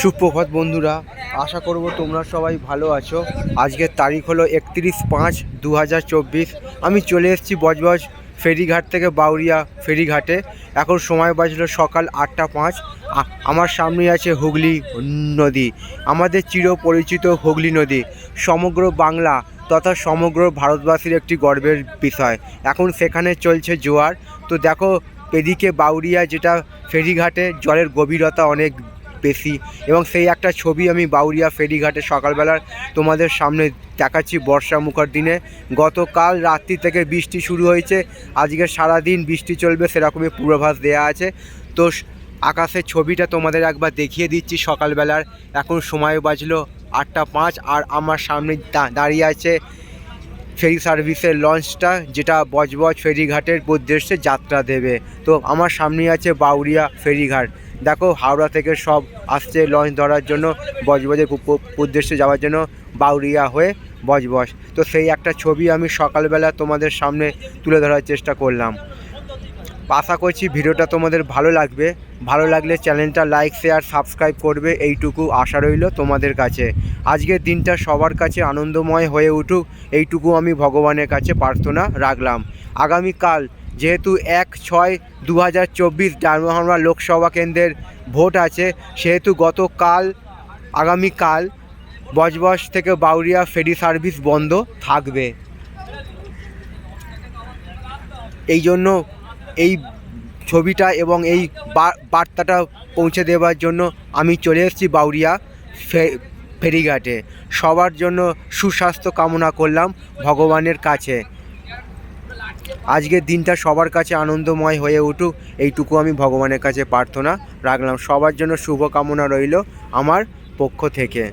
সুপ্রভাত বন্ধুরা, আশা করব তোমরা সবাই ভালো আছো। আজকের তারিখ হলো একত্রিশ পাঁচ দু আমি চলে এসেছি বজবজ ফেরিঘাট থেকে বাউরিয়া ফেরিঘাটে। এখন সময় বাজলো সকাল আটটা পাঁচ। আমার সামনে আছে হুগলি নদী। আমাদের চিরপরিচিত হুগলি নদী। সমগ্র বাংলা তথা সমগ্র ভারতবাসীর একটি গর্বের বিষয়। এখন সেখানে চলছে জোয়ার। তো দেখো, এদিকে বাউরিয়া যেটা ফেরিঘাটে জলের গভীরতা অনেক বেশি এবং সেই একটা ছবি আমি বাউরিয়া ফেরিঘাটে সকালবেলার তোমাদের সামনে দেখাচ্ছি বর্ষা মুখার দিনে গতকাল রাত্রি থেকে বৃষ্টি শুরু হয়েছে, আজকে সারাদিন বৃষ্টি চলবে সেরকমই পূর্বাভাস দেওয়া আছে। তো আকাশের ছবিটা তোমাদের একবার দেখিয়ে দিচ্ছি, সকালবেলার এখন সময় বাজলো আটটা পাঁচ আর আমার সামনে দাঁড়িয়ে আছে ফেরি সার্ভিসের লঞ্চটা, যেটা বজবজ ফেরিঘাটের উদ্দেশ্যে যাত্রা দেবে। তো আমার সামনে আছে বাউরিয়া ফেরিঘাট। দেখো, হাওড়া থেকে সব আসছে লঞ্চ ধরার জন্য, বজবজের উদ্দেশ্যে যাওয়ার জন্য বাউরিয়া হয়ে বজবজ। তো সেই একটা ছবি আমি সকালবেলা তোমাদের সামনে তুলে ধরার চেষ্টা করলাম। আশা করছি ভিডিওটা তোমাদের ভালো লাগবে। ভালো লাগলে চ্যানেলটা লাইক শেয়ার সাবস্ক্রাইব করবে, এইটুকু আশা রইল তোমাদের কাছে। আজকের দিনটা সবার কাছে আনন্দময় হয়ে উঠুক, এইটুকু আমি ভগবানের কাছে প্রার্থনা রাখলাম। আগামীকাল যেহেতু এক ছয় দু হাজার চব্বিশ ডারমাহামরা লোকসভা কেন্দ্রের ভোট আছে, সেহেতু গতকাল, আগামীকাল বজবজ থেকে বাউরিয়া ফেরি সার্ভিস বন্ধ থাকবে। এই জন্য এই ছবিটা এবং এই বার্তাটা পৌঁছে দেওয়ার জন্য আমি চলে এসেছি বাউরিয়া ফেরিঘাটে। সবার জন্য সুস্বাস্থ্য কামনা করলাম ভগবানের কাছে। আজকের দিনটা সবার কাছে আনন্দময় হয়ে উঠুক, এইটুকু আমি ভগবানের কাছে প্রার্থনা রাখলাম। সবার জন্য শুভ কামনা রইল আমার পক্ষ থেকে।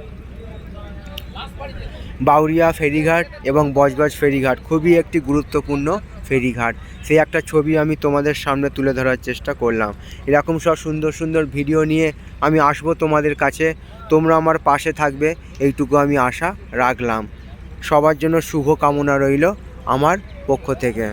বাউরিয়া ফেরিঘাট এবং বজবজ ফেরিঘাট খুবই একটি গুরুত্বপূর্ণ ফেরিঘাট, সেই একটা ছবি আমি তোমাদের সামনে তুলে ধরার চেষ্টা করলাম। এরকম সব সুন্দর সুন্দর ভিডিও নিয়ে আমি আসব তোমাদের কাছে। তোমরা আমার পাশে থাকবে, এইটুকু আমি আশা রাখলাম। সবার জন্য শুভ কামনা রইল আমার পক্ষ থেকে।